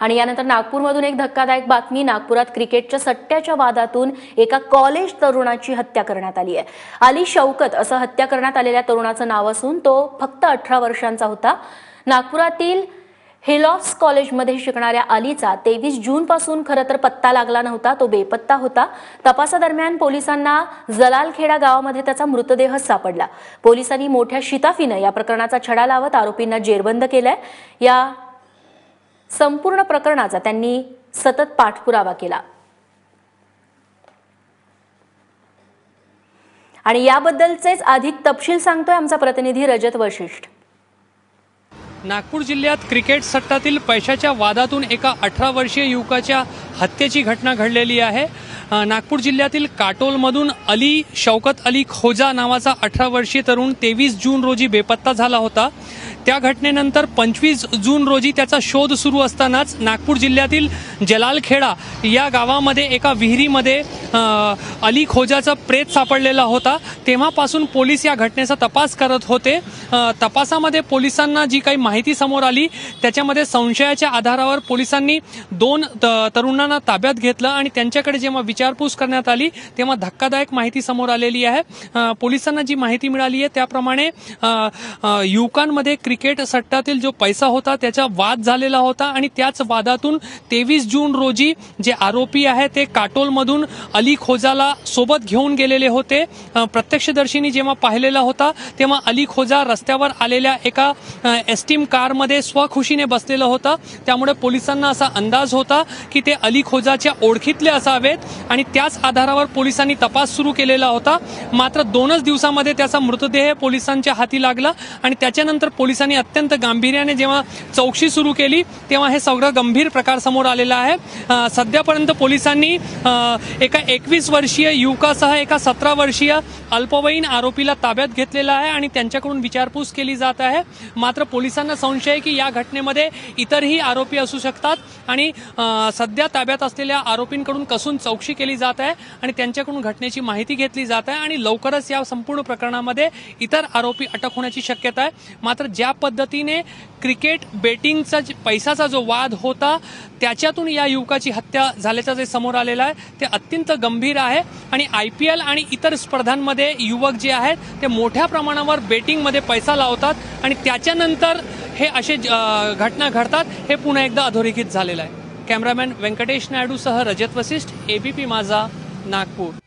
आणि यानंतर नागपूरमधून एक धक्कादायक बातमी नागपुरात क्रिकेटच्या सट्ट्याच्या वादातून एका कॉलेज तरुणाची हत्या करण्यात आली आहे. अली शौकत असं हत्या करण्यात आलेल्या तरुणाचं नाव असून तो फक्त अठरा वर्षांचा होता. नागपुरातील हेलॉस कॉलेजमध्ये शिकणाऱ्या अलीचा तेवीस जूनपासून खरं तर पत्ता लागला नव्हता तो बेपत्ता होता. तपासादरम्यान पोलिसांना जलालखेडा गावामध्ये त्याचा मृतदेह सापडला. पोलिसांनी मोठ्या शिताफीनं या प्रकरणाचा छडा लावत आरोपींना जेरबंद केलाय. या संपूर्ण प्रकरणाचा त्यांनी सतत पाठपुरावा केला. आणि याबद्दलचेच अधिक तपशील सांगतोय आमचा प्रतिनिधी रजत वशिष्ठ. नागपूर जिल्ह्यात क्रिकेट सट्टातील पैशाच्या वादातून एका अठरा वर्षीय युवकाच्या हत्येची घटना घडलेली आहे. नागपूर जिल्ह्यातील काटोलमधून अली शौकत अली खोजा नावाचा अठरा वर्षीय तरुण तेवीस जून रोजी बेपत्ता झाला होता. त्या घटनेनंतर पंचवीस जून रोजी त्याचा शोध सुरू असतानाच नागपूर जिल्ह्यातील जलालखेडा या गावामध्ये एका विहिरीमध्ये अली खोजाचा प्रेत सापडलेला होता. तेव्हापासून पोलीस या घटनेचा तपास करत होते. तपासामध्ये पोलिसांना जी काही माहिती समोर आली त्याच्यामध्ये संशयाच्या आधारावर पोलिसांनी दोन त- तरुणांना ताब्यात घेतलं आणि त्यांच्याकडे जेव्हा विचार विचारपूस करण्यात आली. तेव्हा धक्कादायक माहिती समोर आलेली आहे. पोलिसांना जी माहिती मिळाली आहे त्याप्रमाणे युवकांमध्ये क्रिकेट सट्टातील जो पैसा होता त्याचा वाद झालेला होता आणि त्याच वादातून तेवीस जून रोजी जे आरोपी आहे ते काटोलमधून अली खोजाला सोबत घेऊन गेलेले होते. प्रत्यक्षदर्शींनी जेव्हा पाहिलेला होता तेव्हा अली खोजा रस्त्यावर आलेल्या एका एस्टीम कारमध्ये स्वखुशीने बसलेला होता. त्यामुळे पोलिसांना असा अंदाज होता की ते अली खोजाच्या ओळखीतले असावेत. आणि त्याच आधारावर पोलिसांनी तपास सुरू केलेला होता. मात्र दोनच दिवसामध्ये त्याचा मृतदेह पोलिसांच्या हाती लागला आणि त्याच्यानंतर पोलिसांनी अत्यंत गांभीर्याने जेव्हा चौकशी सुरू केली तेव्हा हे सगळं गंभीर प्रकार समोर आलेला आहे. सध्यापर्यंत पोलिसांनी एका एकवीस वर्षीय युवकासह एका सतरा वर्षीय अल्पवयीन आरोपीला ताब्यात घेतलेला आहे आणि त्यांच्याकडून विचारपूस केली जात आहे. मात्र पोलिसांना संशय आहे की या घटनेमध्ये इतरही आरोपी असू शकतात आणि सध्या ताब्यात असलेल्या आरोपींकडून कसून चौकशी केली जात आहे आणि त्यांच्याकडून घटनेची माहिती घेतली जात आहे आणि लवकरच या संपूर्ण प्रकरणामध्ये इतर आरोपी अटक होण्याची शक्यता आहे. मात्र ज्या पद्धतीने क्रिकेट बेटिंगचा जे- पैशाचा जो वाद होता त्याच्यातून या युवकाची हत्या झाल्याचं जे समोर आलेलं आहे ते अत्यंत गंभीर आहे आणि आय पी एल आणि इतर स्पर्धांमध्ये युवक जे आहेत ते मोठ्या प्रमाणावर बेटिंगमध्ये पैसा लावतात आणि त्याच्यानंतर हे असे घटना घडतात हे पुन्हा एकदा अधोरेखित झालेलं आहे. कॅमेरामॅन व्यंकटेश नायडूसह रजत वसिष्ठ एबीपी माझा नागपूर.